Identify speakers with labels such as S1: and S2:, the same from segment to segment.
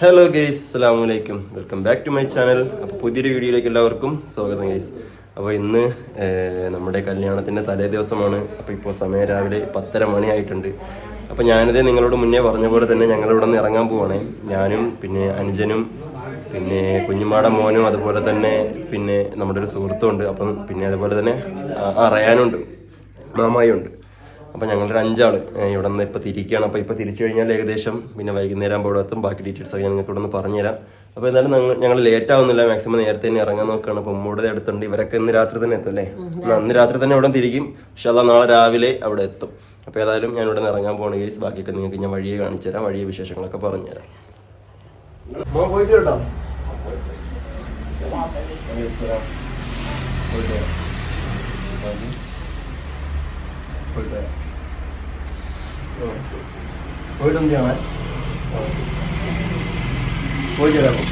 S1: Hello guys അസ്സാം വലൈക്കും welcome back to my channel അപ്പോൾ പുതിയൊരു വീഡിയോയിലേക്ക് എല്ലാവർക്കും സ്വാഗതം ഗെയ്സ് അപ്പോൾ ഇന്ന് നമ്മുടെ കല്യാണത്തിന്റെ തലേ ദിവസമാണ്. അപ്പോൾ ഇപ്പോൾ സമയം രാവിലെ പത്തര മണിയായിട്ടുണ്ട്. അപ്പോൾ ഞാനിത് നിങ്ങളോട് മുന്നേ പറഞ്ഞ പോലെ തന്നെ ഞങ്ങളിവിടെ നിന്ന് ഇറങ്ങാൻ പോവാണേ. ഞാനും പിന്നെ അനുജനും പിന്നെ കുഞ്ഞുമാടെ മോനും അതുപോലെ തന്നെ പിന്നെ നമ്മുടെ ഒരു സുഹൃത്തും ഉണ്ട്. അപ്പം പിന്നെ അതുപോലെ തന്നെ അറിയാനുണ്ട് മാമായുണ്ട് അപ്പോൾ ഞങ്ങളൊരു അഞ്ചാൾ ഇവിടെ നിന്ന് ഇപ്പോൾ തിരിക്കുകയാണ് അപ്പോൾ ഇപ്പോൾ തിരിച്ചു കഴിഞ്ഞാൽ ഏകദേശം പിന്നെ വൈകുന്നേരം ആകുമ്പോൾ ഇവിടെ എത്തും ബാക്കി ഡീറ്റെയിൽസ് ഒക്കെ ഞാൻ നിങ്ങൾക്ക് ഇവിടെ നിന്ന് പറഞ്ഞുതരാം. അപ്പോൾ എന്തായാലും ഞങ്ങൾ ലേറ്റ് ആവുന്നില്ല. മാക്സിമം നേരത്തെ തന്നെ ഇറങ്ങാൻ നോക്കുകയാണ്. അപ്പോൾ ഉമ്മയുടെ അടുത്തുണ്ട്. ഇവരൊക്കെ ഇന്ന് രാത്രി തന്നെ എത്തും അല്ലേ? അന്ന് ഇന്ന് രാത്രി. തന്നെ ഇവിടെ തിരിക്കും പക്ഷേ അതാ നാളെ രാവിലെ അവിടെ എത്തും. അപ്പോൾ ഏതായാലും ഞാൻ ഇവിടെ നിന്ന് ഇറങ്ങാൻ പോകണ കേസ് ബാക്കിയൊക്കെ നിങ്ങൾക്ക് ഞാൻ വഴിയെ കാണിച്ചു തരാം. വഴിയെ വിശേഷങ്ങളൊക്കെ പറഞ്ഞുതരാം. പോയിട്ട് കേട്ടോ. പോയിട്ട് പോയിട്ട് എന്ത് ചെയ്യണേ പോയി തരാമോ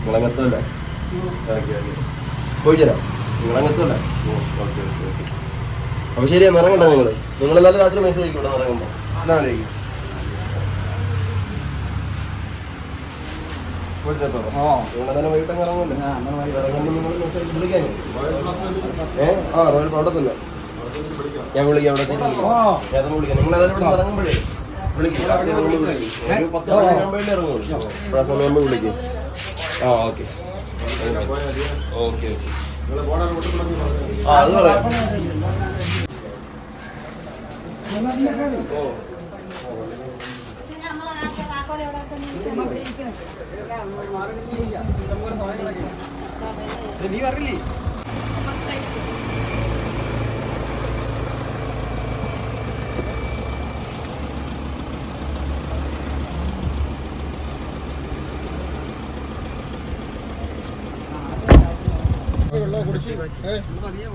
S1: നിങ്ങളങ്ങത്തല്ല പോയി തരാം നിങ്ങളങ്ങത്തല്ല ഓക്കെ ഓക്കെ ഓക്കെ. അപ്പോൾ ശരി എന്നാ ഇറങ്ങണ്ട നിങ്ങൾ നിങ്ങൾ നല്ല രാത്രി മെസ്സേജ് ആയിക്കോട്ടെ ഇറങ്ങുമ്പോൾ അസ്ലാമലൈക്കും ഇറങ്ങുമ്പോൾ നിങ്ങൾ മെസ്സേജ് വിളിക്കാൻ ഏ? ആ റോയൽ അവിടെ തന്നെ ഞാൻ വിളിക്കാം അവിടെ എത്തിയിട്ട് വിളിക്കാം. നിങ്ങൾ അതെല്ലാം ഇവിടെ ഇറങ്ങുമ്പോഴേ വിളിക്കും ഒരു പത്ത് മണി ആകുമ്പോഴേ ഇറങ്ങുള്ളൂ ആ സമയമാകുമ്പോൾ വിളിക്കും ആ ഓക്കെ ഓക്കെ ഓക്കെ ആ അത് പറയാം ഓ
S2: നീ പറഞ്ഞില്ലേ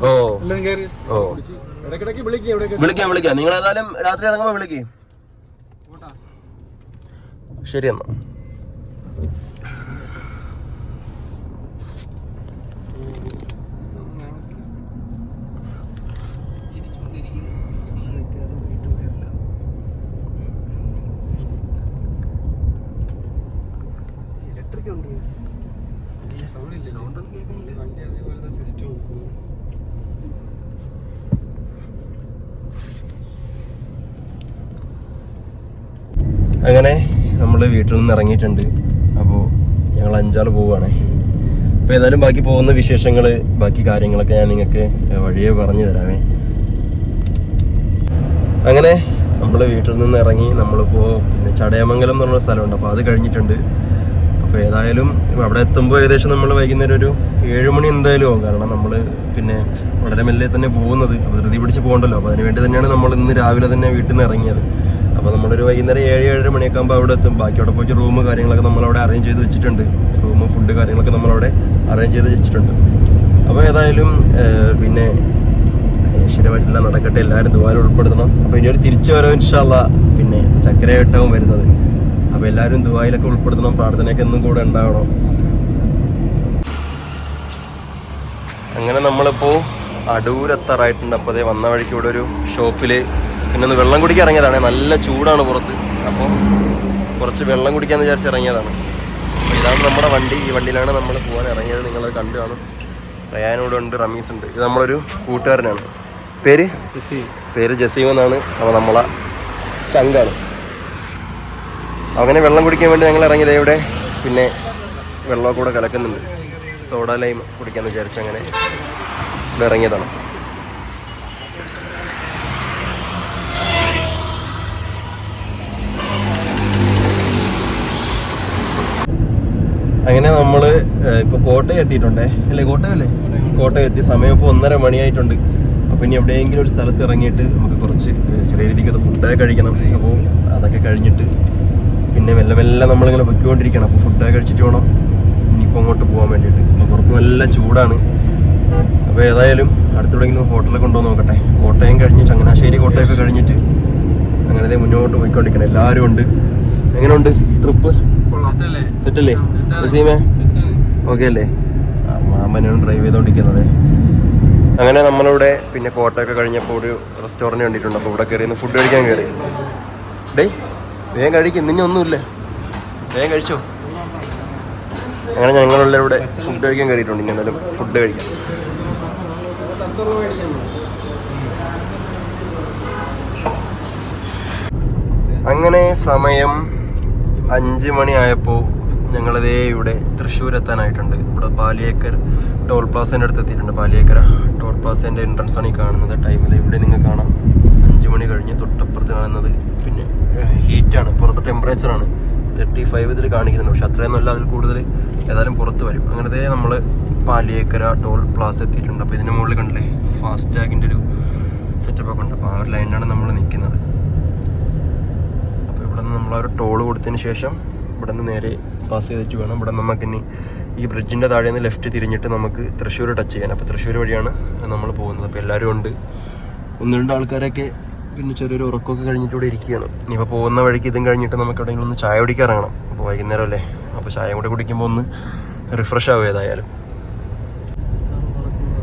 S1: ഓ. ഓ.
S2: വിളിക്കും
S1: വിളിക്കാം വിളിക്കാം. നിങ്ങൾ ഏതായാലും രാത്രി ഇറങ്ങുമ്പോൾ വിളിക്കേ. ശരി എന്നാ. അങ്ങനെ നമ്മൾ വീട്ടിൽ നിന്ന് ഇറങ്ങിയിട്ടുണ്ട്. അപ്പോൾ ഞങ്ങൾ അഞ്ചാൾ പോവുകയാണ് അപ്പോൾ ഏതായാലും ബാക്കി പോകുന്ന വിശേഷങ്ങൾ ബാക്കി കാര്യങ്ങളൊക്കെ ഞാൻ നിങ്ങൾക്ക് വഴിയെ പറഞ്ഞു തരാമേ. അങ്ങനെ നമ്മൾ വീട്ടിൽ നിന്ന് ഇറങ്ങി നമ്മളിപ്പോൾ പിന്നെ ചടയമംഗലം എന്ന് പറഞ്ഞ സ്ഥലമുണ്ട്. അപ്പോൾ അത് കഴിഞ്ഞിട്ടുണ്ട്. അപ്പോൾ ഏതായാലും അവിടെ എത്തുമ്പോൾ ഏകദേശം നമ്മൾ വൈകുന്നേരം ഒരു ഏഴ് മണി എന്തായാലും ആവും. കാരണം നമ്മൾ പിന്നെ വളരെ മെല്ലെ തന്നെ പോകുന്നത്. അപ്പോൾ ധൃതി പിടിച്ച് പോകണ്ടല്ലോ. അപ്പോൾ അതിന് വേണ്ടി തന്നെയാണ് നമ്മൾ ഇന്ന് രാവിലെ തന്നെ വീട്ടിൽ നിന്ന് ഇറങ്ങിയത്. അപ്പോൾ നമ്മളൊരു വൈകുന്നേരം ഏഴ് ഏഴര മണിയൊക്കെ ആകുമ്പോൾ അവിടെ എത്തും. ബാക്കി അവിടെ പോയിട്ട് റൂം കാര്യങ്ങളൊക്കെ നമ്മളവിടെ അറേഞ്ച് ചെയ്ത് വെച്ചിട്ടുണ്ട്. റൂം ഫുഡ് കാര്യങ്ങളൊക്കെ നമ്മളവിടെ അറേഞ്ച് ചെയ്ത് വെച്ചിട്ടുണ്ട്. അപ്പോൾ ഏതായാലും പിന്നെ ശരിയായിട്ടില്ല നടക്കട്ടെ. എല്ലാവരും ദുബായിൽ ഉൾപ്പെടുത്തണം. അപ്പോൾ ഇനി ഒരു തിരിച്ചു വരവ് ഇൻഷാല്ല പിന്നെ ചക്കരയായിട്ടാവും വരുന്നത്. അപ്പോൾ എല്ലാവരും ദുബായിലൊക്കെ ഉൾപ്പെടുത്തണം. പ്രാർത്ഥനയൊക്കെ എന്നും കൂടെ ഉണ്ടാവണം. അങ്ങനെ നമ്മളിപ്പോൾ അടൂരെത്താറായിട്ടുണ്ട് അപ്പോൾ അതേ വന്ന വഴിക്ക് ഇവിടെ ഒരു ഷോപ്പിൽ പിന്നെ ഒന്ന് വെള്ളം കുടിക്കാൻ ഇറങ്ങിയതാണ്. നല്ല ചൂടാണ് പുറത്ത്. അപ്പോൾ കുറച്ച് വെള്ളം കുടിക്കാമെന്ന് വിചാരിച്ച് ഇറങ്ങിയതാണ്. അപ്പോൾ ഇതാണ് നമ്മുടെ വണ്ടി. ഈ വണ്ടിയിലാണ് നമ്മൾ പോകാൻ ഇറങ്ങിയത്. നിങ്ങളത് കണ്ടു കാണും. റയാനോട് ഉണ്ട് റമീസ് ഉണ്ട്. ഇത് നമ്മളൊരു കൂട്ടുകാരനാണ്. പേര്? പേര് ജസീം എന്നാണ്. അപ്പോൾ നമ്മളെ ശങ്കാണ് അങ്ങനെ വെള്ളം കുടിക്കാൻ വേണ്ടി ഞങ്ങൾ ഇറങ്ങിയത് ഇവിടെ പിന്നെ വെള്ളമൊക്കെ കൂടെ കലക്കുന്നുണ്ട്. സോഡ ലൈം കുടിക്കാമെന്ന് വിചാരിച്ച് അങ്ങനെ ഇവിടെ ഇറങ്ങിയതാണ്. അങ്ങനെ നമ്മൾ ഇപ്പോൾ കോട്ടയം എത്തിയിട്ടുണ്ടേ? അല്ലേ കോട്ടയം അല്ലേ കോട്ടയം എത്തി. സമയം ഇപ്പോൾ ഒന്നര മണിയായിട്ടുണ്ട്. അപ്പോൾ ഇനി എവിടെയെങ്കിലും ഒരു സ്ഥലത്ത് ഇറങ്ങിയിട്ട് നമുക്ക് കുറച്ച് ചെറിയ രീതിക്ക് ഫുഡൊക്കെ കഴിക്കണം. അപ്പോൾ അതൊക്കെ കഴിഞ്ഞിട്ട് പിന്നെ മെല്ലെ മെല്ലെ നമ്മളിങ്ങനെ പൊയ്ക്കൊണ്ടിരിക്കണം. അപ്പോൾ ഫുഡൊക്കെ കഴിച്ചിട്ട് വേണം. ഇനിയിപ്പോൾ അങ്ങോട്ട് പോകാൻ വേണ്ടിയിട്ട്. പുറത്ത് നല്ല ചൂടാണ്. അപ്പോൾ ഏതായാലും അടുത്തെവിടെയെങ്കിലും ഹോട്ടലിൽ കൊണ്ടുപോകാൻ നോക്കട്ടെ. കോട്ടയം കഴിഞ്ഞ് ചങ്ങനാശ്ശേരി കോട്ടയൊക്കെ കഴിഞ്ഞിട്ട് അങ്ങനെ മുന്നോട്ട് പോയിക്കൊണ്ടിരിക്കണം. എല്ലാവരും ഉണ്ട്. എങ്ങനെയുണ്ട് ട്രിപ്പ് സെറ്റല്ലേ? നസീമേ? ഓക്കെ അല്ലേ മാമനാണ് ഡ്രൈവ് ചെയ്തോണ്ടിരിക്കുന്നത്. അങ്ങനെ നമ്മളിവിടെ പിന്നെ കോട്ടയൊക്കെ കഴിഞ്ഞപ്പോൾ ഒരു റെസ്റ്റോറന്റ് കണ്ടിട്ടുണ്ട്. അപ്പോൾ ഇവിടെ കയറി ഫുഡ് കഴിക്കാൻ കയറി ഡേയ് വേഗം കഴിക്കും നിന്നെ ഒന്നുമില്ല. വേഗം കഴിച്ചോ? അങ്ങനെ ഞങ്ങളുള്ള ഇവിടെ ഫുഡ് കഴിക്കാൻ കയറിയിട്ടുണ്ട് ഇനി എന്തായാലും ഫുഡ് കഴിക്കാം. അങ്ങനെ സമയം അഞ്ച് മണിയായപ്പോൾ ഞങ്ങളിതേ ഇവിടെ തൃശ്ശൂർ എത്താനായിട്ടുണ്ട് ഇവിടെ പാലിയേക്കർ ടോൾ പ്ലാസേന്റെ അടുത്ത് എത്തിയിട്ടുണ്ട് പാലിയേക്കര ടോൾ പ്ലാസേന്റെ എൻട്രൻസ് ആണ് ഈ കാണുന്നത്. ടൈമിൽ ഇവിടെ നിങ്ങൾ കാണാം. അഞ്ച് മണി കഴിഞ്ഞ് തൊട്ടപ്പുറത്ത് കാണുന്നത് പിന്നെ ഹീറ്റാണ് പുറത്ത് ടെമ്പറേച്ചറാണ് തേർട്ടി ഫൈവ് ഇതിൽ കാണിക്കുന്നുണ്ട്. പക്ഷെ അല്ല അതിൽ കൂടുതൽ ഏതായാലും പുറത്ത് വരും. അങ്ങനത്തെ നമ്മൾ പാലിയേക്കര ടോൾ പ്ലാസ് എത്തിയിട്ടുണ്ട്. അപ്പോൾ ഇതിന് മുകളിൽ കണ്ടില്ലേ? ഫാസ്റ്റ് ടാഗിന്റെ ഒരു സെറ്റപ്പ് ഒക്കെ ഉണ്ട്. അപ്പോൾ ആ ഒരു ലൈനിലാണ് നമ്മൾ നിൽക്കുന്നത്. ഇവിടെ നിന്ന് നമ്മൾ ഒരു ടോൾ കൊടുത്തതിന് ശേഷം ഇവിടെ നിന്ന് നേരെ പാസ് ചെയ്തിട്ട് വേണം. ഇവിടെ നമുക്ക് ഇനി ഈ ബ്രിഡ്ജിന്റെ താഴെ നിന്ന് ലെഫ്റ്റ് തിരിഞ്ഞിട്ട് നമുക്ക് തൃശ്ശൂർ ടച്ച് ചെയ്യാൻ. അപ്പോൾ തൃശ്ശൂർ വഴിയാണ് നമ്മൾ പോകുന്നത്. അപ്പോൾ എല്ലാവരും ഉണ്ട്. ഒന്ന് രണ്ട് ആൾക്കാരൊക്കെ പിന്നെ ചെറിയൊരു ഉറക്കമൊക്കെ കഴിഞ്ഞിട്ട് ഇരിക്കുകയാണ്. ഇനിയിപ്പോൾ പോകുന്ന വഴിക്ക് ഇതും കഴിഞ്ഞിട്ട് നമുക്ക് എവിടെയെങ്കിലും ഒന്ന് ചായ കുടിക്കാൻ ഇറങ്ങണം. അപ്പോൾ വൈകുന്നേരം അല്ലേ? അപ്പോൾ ചായ കൂടെ കുടിക്കുമ്പോൾ ഒന്ന് റിഫ്രഷ് ആവും ഏതായാലും.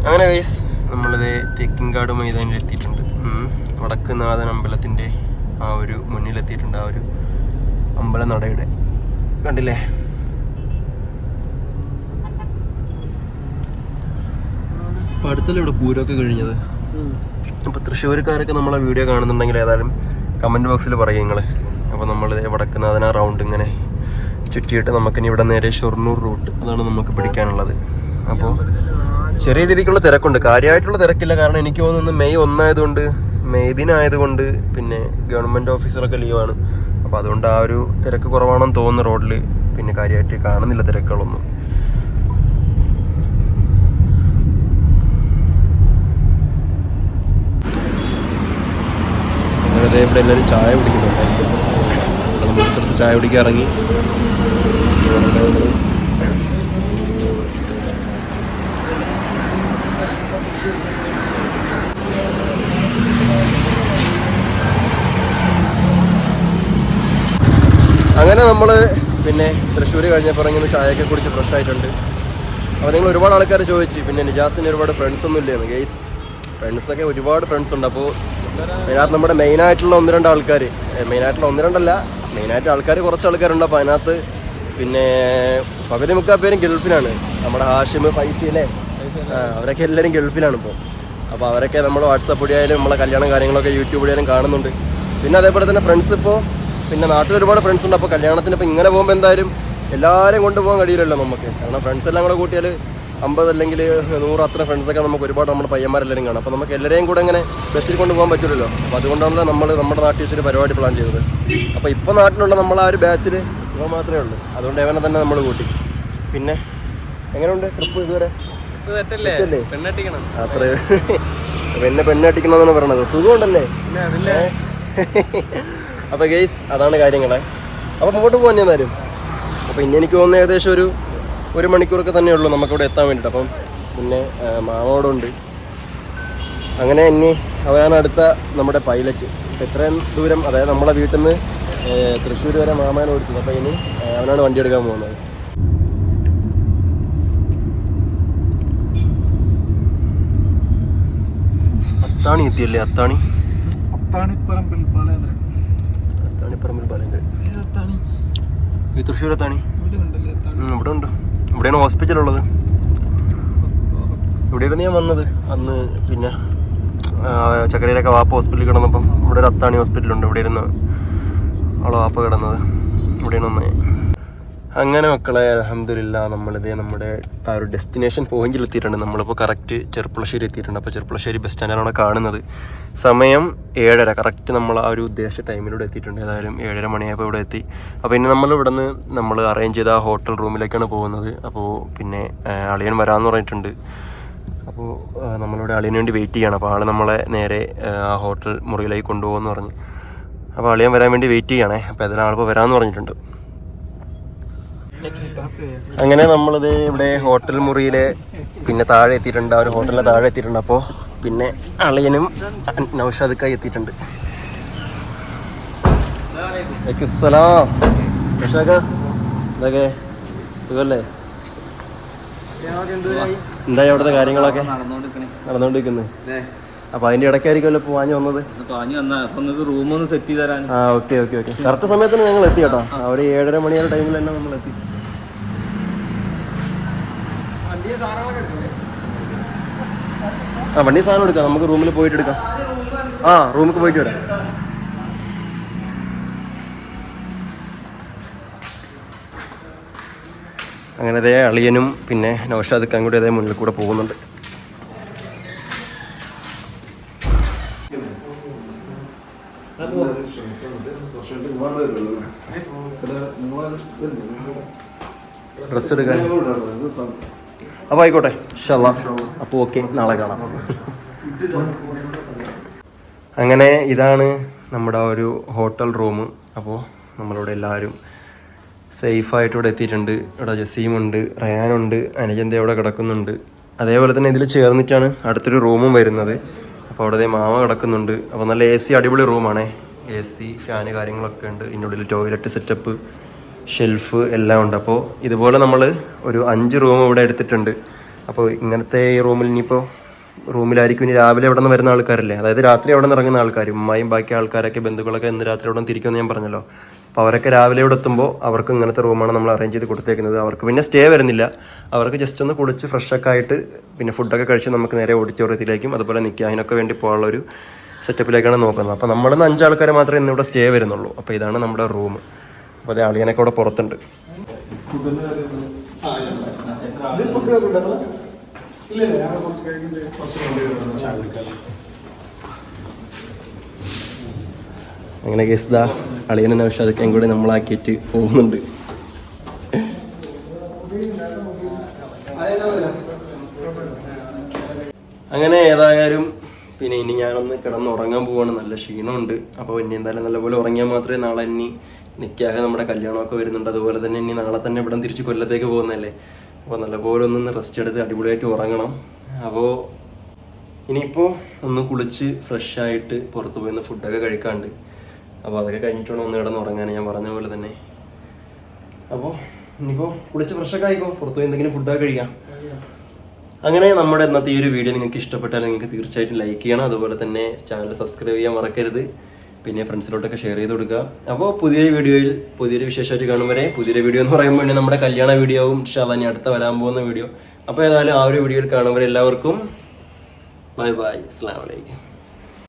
S1: അങ്ങനെ ഗൈസ് നമ്മളിത് തെക്കിൻകാട് മൈതാനിൽ എത്തിയിട്ടുണ്ട്. വടക്കുനാഥൻ അമ്പലത്തിന്റെ ആ ഒരു മുന്നിലെത്തിയിട്ടുണ്ട് ആ ഒരു അമ്പല നടയുടെ. കണ്ടില്ലേ? അപ്പം അടുത്തല്ലേ ഇവിടെ പൂരമൊക്കെ കഴിഞ്ഞത്? അപ്പോൾ തൃശ്ശൂർക്കാരൊക്കെ നമ്മളെ വീഡിയോ കാണുന്നുണ്ടെങ്കിൽ ഏതായാലും കമന്റ് ബോക്സിൽ പറയും നിങ്ങൾ അപ്പോൾ നമ്മൾ വടക്കുന്നാഥന റൗണ്ട് ഇങ്ങനെ ചുറ്റിയിട്ട് നമുക്കിനി ഇവിടെ നേരെ ഷൊർണൂർ റൂട്ട് അതാണ് നമുക്ക് പിടിക്കാനുള്ളത്. അപ്പോൾ ചെറിയ രീതിക്കുള്ള തിരക്കുണ്ട്. കാര്യമായിട്ടുള്ള തിരക്കില്ല. കാരണം എനിക്ക് തോന്നുന്നു മെയ് ഒന്നായതുകൊണ്ട് മെയ് ദിനായതുകൊണ്ട് പിന്നെ ഗവൺമെന്റ് ഓഫീസറൊക്കെ ലീവാണ് അപ്പോൾ അതുകൊണ്ട് ആ ഒരു തിരക്ക് കുറവാണെന്ന് തോന്നുന്നു റോഡിൽ പിന്നെ കാര്യമായിട്ട് കാണുന്നില്ല തിരക്കുകളൊന്നും. ഇവിടെ എല്ലാവരും ചായ കുടിക്കുന്നുണ്ടായിരിക്കും ചായ കുടിക്കാൻ ഇറങ്ങി. അങ്ങനെ നമ്മൾ പിന്നെ തൃശ്ശൂർ കഴിഞ്ഞപ്പോൾ ഇറങ്ങി ഒന്ന് ചായയൊക്കെ കുടിച്ച് ഫ്രഷ് ആയിട്ടുണ്ട്. അപ്പോൾ നിങ്ങൾ ഒരുപാട് ആൾക്കാർ ചോദിച്ചു. പിന്നെ നിജാസിന് ഒരുപാട് ഫ്രണ്ട്സ് ഒന്നും ഇല്ലായിരുന്നു ഗെയ്സ് ഫ്രണ്ട്സൊക്കെ ഒരുപാട് ഫ്രണ്ട്സ് ഉണ്ട്. അപ്പോൾ അതിനകത്ത് നമ്മുടെ മെയിനായിട്ടുള്ള ഒന്ന് രണ്ട് ആൾക്കാർ മെയിനായിട്ടുള്ള ഒന്ന് രണ്ടല്ല മെയിനായിട്ട് ആൾക്കാർ കുറച്ച് ആൾക്കാരുണ്ട്. അപ്പോൾ അതിനകത്ത് പിന്നെ പകുതി മുക്കാൽ പേരും ഗൾഫിലാണ്. നമ്മുടെ ഹാഷിം ഫൈസി അല്ലേ? അവരൊക്കെ എല്ലാവരും ഗൾഫിലാണ് ഇപ്പോൾ അപ്പോൾ അവരൊക്കെ നമ്മൾ വാട്സപ്പ് വഴിയായാലും നമ്മളെ കല്യാണം കാര്യങ്ങളൊക്കെ യൂട്യൂബ് വഴിയായാലും കാണുന്നുണ്ട്. പിന്നെ അതേപോലെ തന്നെ ഫ്രണ്ട്സ് ഇപ്പോൾ പിന്നെ നാട്ടിൽ ഒരുപാട് ഫ്രണ്ട്സ് ഉണ്ട്. അപ്പോൾ കല്യാണത്തിന് ഇപ്പോൾ ഇങ്ങനെ പോകുമ്പോൾ എന്തായാലും എല്ലാവരും കൊണ്ടുപോകാൻ കഴിയില്ലല്ലോ നമുക്ക്. കാരണം ഫ്രണ്ട്സ് എല്ലാം കൂടെ കൂട്ടിയാൽ അമ്പത് അല്ലെങ്കിൽ നൂറ് അത്ര ഫ്രണ്ട്സൊക്കെ നമുക്ക് ഒരുപാട് നമ്മുടെ പയ്യന്മാരെല്ലാവരും കാണാം. അപ്പോൾ നമുക്ക് എല്ലാവരെയും കൂടെ ഇങ്ങനെ ബസ്സിൽ കൊണ്ടുപോകാൻ പറ്റില്ലല്ലോ അപ്പോൾ അതുകൊണ്ടാണല്ലോ നമ്മൾ നമ്മുടെ നാട്ടിൽ വെച്ചൊരു പരിപാടി പ്ലാൻ ചെയ്തത്. അപ്പോൾ ഇപ്പോൾ നാട്ടിലുള്ള നമ്മൾ ആ ഒരു ബാച്ചിൽ ഇവ മാത്രമേ ഉള്ളൂ. അതുകൊണ്ട് ഇവനെ തന്നെ നമ്മൾ കൂട്ടി. പിന്നെ എങ്ങനെയുണ്ട് ട്രിപ്പ് ഇതുവരെ?
S2: അത്രയും
S1: പിന്നെ
S2: പെണ്ണട്ടിക്കണം
S1: അത്ര. എന്നെ പെണ്ണട്ടിക്കണമെന്നാണ് പറയണത് സുഖമുണ്ടല്ലേ? അപ്പോൾ ഗെയ്സ് അതാണ് കാര്യങ്ങളെ. അപ്പോൾ മുമ്പോട്ട് പോകാൻ എന്നാലും അപ്പോൾ ഇനി എനിക്ക് തോന്നുന്ന ഏകദേശം ഒരു ഒരു മണിക്കൂറൊക്കെ തന്നെ ഉള്ളൂ നമുക്കിവിടെ എത്താൻ വേണ്ടിയിട്ട് അപ്പം പിന്നെ മാമോടുണ്ട് അങ്ങനെ ഇനി അവനാണ് അടുത്ത നമ്മുടെ പൈലറ്റ് എത്രയും ദൂരം അതായത് നമ്മുടെ വീട്ടിൽ നിന്ന് തൃശ്ശൂർ വരെ മാമേനെ ഓടിച്ചത് അപ്പോൾ ഇനി അവനാണ് വണ്ടി എടുക്കാൻ പോകുന്നത്. അത്താണി എത്തിയല്ലേ അത്താണി?
S2: അത്താണിപ്പറമ്പിൽ
S1: പാലേന്ദ്ര പറമ്പിൽ ഈ തൃശ്ശൂർ എത്താണി
S2: ഇവിടെ
S1: ഉണ്ട്. ഇവിടെയാണ് ഹോസ്പിറ്റൽ ഉള്ളത് ഇവിടെയായിരുന്നു ഞാൻ വന്നത്. അന്ന് പിന്നെ ചക്കരയിലൊക്കെ വാപ്പ ഹോസ്പിറ്റലിൽ കിടന്നപ്പം ഇവിടെ ഒരു അത്താണി ഹോസ്പിറ്റലുണ്ട്. ഇവിടെ ഇരുന്ന് അവളെ വാപ്പ കിടന്നത്. ഇവിടെയാണ് വന്നേ അങ്ങനെ മക്കളെ അലഹമില്ല നമ്മളിതേ നമ്മുടെ ആ ഒരു ഡെസ്റ്റിനേഷൻ പോയിന്റിൽ എത്തിയിട്ടുണ്ട്. നമ്മളിപ്പോൾ കറക്റ്റ് ചെറുപ്പുളശ്ശേരി എത്തിയിട്ടുണ്ട്. അപ്പോൾ ചെറുപ്പുളശ്ശേരി ബസ് സ്റ്റാൻഡിലാണ് കാണുന്നത്. സമയം ഏഴര. കറക്റ്റ് നമ്മൾ ആ ഒരു ഉദ്ദേശ ടൈമിലൂടെ എത്തിയിട്ടുണ്ട്. ഏതായാലും ഏഴര മണിയായപ്പോൾ ഇവിടെ എത്തി. അപ്പോൾ ഇനി നമ്മൾ ഇവിടെ നിന്ന് നമ്മൾ അറേഞ്ച് ചെയ്ത ഹോട്ടൽ റൂമിലേക്കാണ് പോകുന്നത്. അപ്പോൾ പിന്നെ അളിയൻ വരാമെന്ന് പറഞ്ഞിട്ടുണ്ട്. അപ്പോൾ നമ്മളിവിടെ അളിയന് വേണ്ടി വെയിറ്റ് ചെയ്യണം. അപ്പോൾ ആൾ നമ്മളെ നേരെ ആ, ഹോട്ടൽ മുറിയിലേക്ക് കൊണ്ടുപോകുമെന്ന് പറഞ്ഞു. അപ്പോൾ അളിയൻ വരാൻ വേണ്ടി വെയിറ്റ് ചെയ്യണേ. അപ്പോൾ ഏതായാലും ആളിപ്പോൾ വരാമെന്ന് പറഞ്ഞിട്ടുണ്ട്. അങ്ങനെ നമ്മളിത് ഇവിടെ ഹോട്ടൽ മുറിയിലെ പിന്നെ താഴെ എത്തിയിട്ടുണ്ട്. ആ ഒരു ഹോട്ടലിന്റെ താഴെ എത്തിയിട്ടുണ്ട്. അപ്പോൾ പിന്നെ അളിയനും നൗഷാദക്കായി എത്തിയിട്ടുണ്ട്. ഇതൊക്കെ സുഖല്ലേ എന്തായി അവിടുത്തെ കാര്യങ്ങളൊക്കെ? നടന്നുകൊണ്ടിരിക്കുന്നത്
S2: അതിന്റെ
S1: അപ്പോൾ അതിന്റെ ഇടയ്ക്കായിരിക്കുമല്ലോ ഇപ്പൊ വാങ്ങി വന്നത്?
S3: അപ്പൊ റൂമൊന്ന് സെറ്റ് ചെയ്ത് തരാൻ.
S1: ആ ഓക്കെ ഓക്കെ ഓക്കെ. കറക്റ്റ് സമയത്തിന് ഞങ്ങൾ എത്തി കേട്ടോ. ആ ഒരു ഏഴര മണിയുടെ ടൈമിൽ തന്നെ നമ്മൾ എത്തി. ആ വണ്ടി സാധനം എടുക്കാം. നമുക്ക് റൂമിൽ പോയിട്ട് എടുക്കാം. ആ റൂമിൽ പോയിട്ട് വരാം. അങ്ങനെ അതേ അളിയനും പിന്നെ നൗഷാദ് കൂടി അതേ മുന്നിൽ കൂടെ പോകുന്നുണ്ട്. ഡ്രസ്സ് എടുക്കാൻ. അപ്പോൾ ആയിക്കോട്ടെ. ഷല്ല അപ്പോൾ ഓക്കെ നാളെ കാണാം. അങ്ങനെ ഇതാണ് നമ്മുടെ ഒരു ഹോട്ടൽ റൂം. അപ്പോൾ നമ്മളിവിടെ എല്ലാവരും സേഫായിട്ട് ഇവിടെ എത്തിയിട്ടുണ്ട്. ഇവിടെ ജസീമുണ്ട് റയാനുണ്ട് അനുജന്ത ഇവിടെ കിടക്കുന്നുണ്ട്. അതേപോലെ തന്നെ ഇതിൽ ചേർന്നിട്ടാണ് അടുത്തൊരു റൂമും വരുന്നത്. അപ്പോൾ അവിടെ മാമ കിടക്കുന്നുണ്ട്. അപ്പോൾ നല്ല എ സി അടിപൊളി റൂമാണേ. എ സി ഫാന് കാര്യങ്ങളൊക്കെ ഉണ്ട്. ഇതിന്റെ ഉള്ളിൽ ടോയ്ലറ്റ് സെറ്റപ്പ്. ഷെൽഫ് എല്ലാം ഉണ്ട്. അപ്പോൾ ഇതുപോലെ നമ്മൾ ഒരു അഞ്ച് റൂം ഇവിടെ എടുത്തിട്ടുണ്ട്. അപ്പോൾ ഇങ്ങനത്തെ ഈ റൂമിൽ ഇനിയിപ്പോൾ റൂമിലായിരിക്കും ഇനി രാവിലെ അവിടെ നിന്ന് വരുന്ന ആൾക്കാരല്ലേ? അതായത് രാത്രി അവിടെ നിന്ന് ഇറങ്ങുന്ന ആൾക്കാർ ഉമ്മയും ബാക്കി ആൾക്കാരൊക്കെ ബന്ധുക്കളൊക്കെ ഇന്ന് രാത്രി അവിടെ നിന്ന് തിരിക്കുമെന്ന് ഞാൻ പറഞ്ഞല്ലോ. അപ്പോൾ അവരൊക്കെ രാവിലെ ഇവിടെ എത്തുമ്പോൾ അവർക്ക് ഇങ്ങനത്തെ റൂമാണ് നമ്മൾ അറേഞ്ച് ചെയ്ത് കൊടുത്തേക്കുന്നത്. അവർക്ക് പിന്നെ സ്റ്റേ വരുന്നില്ല. അവർക്ക് ജസ്റ്റ് ഒന്ന് കുളിച്ച് ഫ്രഷൊക്കെ ആയിട്ട് പിന്നെ ഫുഡൊക്കെ കഴിച്ച് നമുക്ക് നേരെ ഓഡിറ്റോറിയത്തിലേക്കും അതുപോലെ നിൽക്കാനൊക്കെ വേണ്ടി പോകാനുള്ള ഒരു സെറ്റപ്പിലേക്കാണ് നോക്കുന്നത്. അപ്പോൾ നമ്മളിന്ന് അഞ്ചാൾക്കാർ മാത്രമേ ഇന്നിവിടെ സ്റ്റേ വരുന്നുള്ളൂ. അപ്പോൾ ഇതാണ് നമ്മുടെ റൂം. അപ്പോൾ അതേ അളിയനൊക്കെ അവിടെ പുറത്തുണ്ട്. അങ്ങനെ ദാ അളിയനെ അതൊക്കെ കൂടി നമ്മളാക്കിയിട്ട് പോകുന്നുണ്ട്. അങ്ങനെ ഏതായാലും പിന്നെ ഇനി ഞാനൊന്ന് കിടന്ന് ഉറങ്ങാൻ പോവാണ്. നല്ല ക്ഷീണമുണ്ട്. അപ്പോൾ ഇനി എന്തായാലും നല്ലപോലെ ഉറങ്ങിയാൽ മാത്രമേ നാളെ ഇനി നിൽക്കാതെ നമ്മുടെ കല്യാണമൊക്കെ വരുന്നുണ്ട്. അതുപോലെ തന്നെ ഇനി നാളെ തന്നെ ഇവിടെ തിരിച്ച് കൊല്ലത്തേക്ക് പോകുന്നതല്ലേ? അപ്പോൾ നല്ലപോലെ ഒന്ന് റെസ്റ്റ് എടുത്ത് അടിപൊളിയായിട്ട് ഉറങ്ങണം. അപ്പോൾ ഇനിയിപ്പോൾ ഒന്ന് കുളിച്ച് ഫ്രഷ് ആയിട്ട് പുറത്ത് പോയി ഫുഡൊക്കെ കഴിക്കാണ്ട്. അപ്പോൾ അതൊക്കെ കഴിഞ്ഞിട്ടാണ് ഒന്ന് കിടന്ന് ഉറങ്ങാൻ ഞാൻ പറഞ്ഞ പോലെ തന്നെ. അപ്പോൾ ഇനിയിപ്പോൾ കുളിച്ച് ഫ്രഷൊക്കെ ആയിക്കോ? പുറത്ത് പോയി എന്തെങ്കിലും ഫുഡൊക്കെ കഴിക്കാം. അങ്ങനെ നമ്മുടെ ഇന്നത്തെ ഈ ഒരു വീഡിയോ നിങ്ങൾക്ക് ഇഷ്ടപ്പെട്ടാൽ നിങ്ങൾക്ക് തീർച്ചയായിട്ടും ലൈക്ക് ചെയ്യണം. അതുപോലെ തന്നെ ചാനൽ സബ്സ്ക്രൈബ് ചെയ്യാൻ മറക്കരുത്. പിന്നെ ഫ്രണ്ട്സിലോട്ടൊക്കെ ഷെയർ ചെയ്ത് കൊടുക്കുക. അപ്പോൾ പുതിയൊരു വീഡിയോയിൽ പുതിയൊരു വിശേഷമായിട്ട് കാണും വരെ പുതിയൊരു വീഡിയോ എന്ന് പറയുമ്പോൾ തന്നെ നമ്മുടെ കല്യാണ വീഡിയോവും ഇഷ്ടമല്ല ഇനി അടുത്ത വരാൻ പോകുന്ന വീഡിയോ അപ്പോൾ ഏതായാലും ആ ഒരു വീഡിയോയിൽ കാണുമ്പോൾ എല്ലാവർക്കും. ബൈ ബൈ അസ്സാം വലൈക്കും